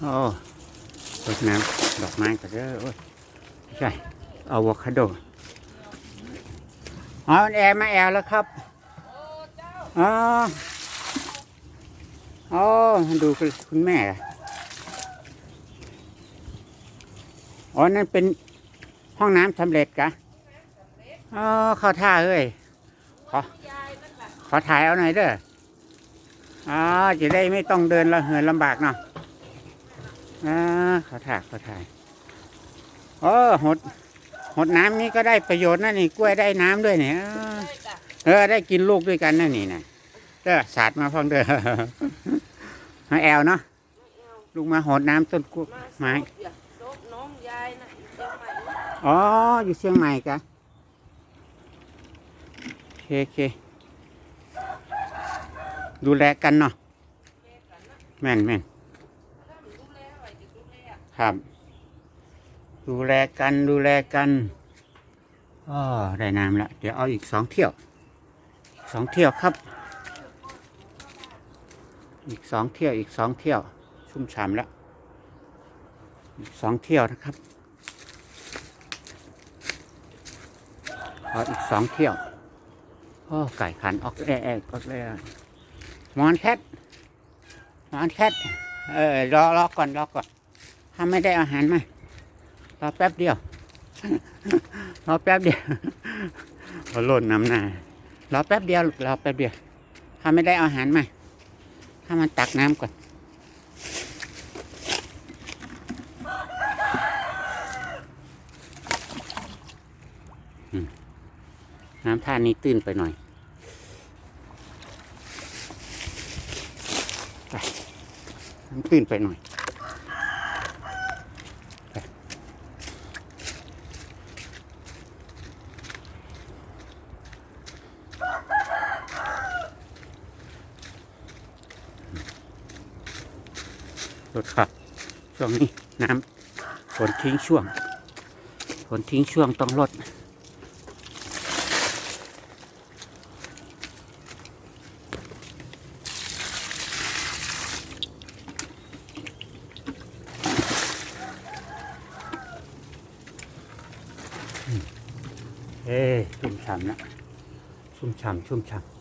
โอ้รดน้ำดอกไม้ก็เด้อโอ้ยใช่อะโวคาโดอ๋อแอร์มาแอร์แล้วครับอ๋ออ๋อดูคุณแม่อ๋อ นั่นเป็นห้องน้ำสำเร็จกะอ๋อเข้าท่าเอ้ยขอขอถ่ายเอาหน่อยเด้ออ๋อจะได้ไม่ต้องเดินละเหินลำบากเนาะ อ่าขอถ่ายขอถ่ายโอ้หด หดน้ำนี้ก็ได้ประโยชน์นะนี่กล้วยได้น้ำด้วยเนี่ยอ่าเออได้กินลูกด้วยกันนะนี่นะเด้อสาดมาฟังเด้อมาแอลเนาะลูกมาหดน้ำต้นกล้วยไม้โซบน้องยายนะอีเชียงใหม่นะอ๋ออยู่เชียงใหม่กะโอเคโอเคดูแลกันเนาะแม่นแม่น ถ้ามันดูแลอะไรจะดูแลอะ ครับ ดูแลกันดูแลกันอ๋อได้น้ำละเดี๋ยวเอาอีกสองเที่ยวสองเที่ยวครับ อีกสองเที่ยวอีกสองเที่ยว ชุ่มฉ่ำแล้วอีกสองเที่ยวนะครับเอาอีกสองเที่ยวโอ้ไก่ขันออกแอะแอออกเลยมอนแคทมอนแคทเออรอรอก่อนรอก่อน ถ้าไม่ได้อาหารมารอแป๊บเดียวรอแป๊บเดียวเอาหล่นน้ำหน้ารอแป๊บเดียวรอแป๊บเดียวถ้าไม่ได้อาหารมาถ้ามันตักน้ำก่อนน้ำท่านี้ตื้นไปหน่อยตื้นไปหน่อย รถครับช่วงนี้น้ำฝนทิ้งช่วงฝนทิ้งช่วงต้องลดเอ้ชุ่มฉ่ำนะชุ่มฉ่ำชุ่มฉ่ำ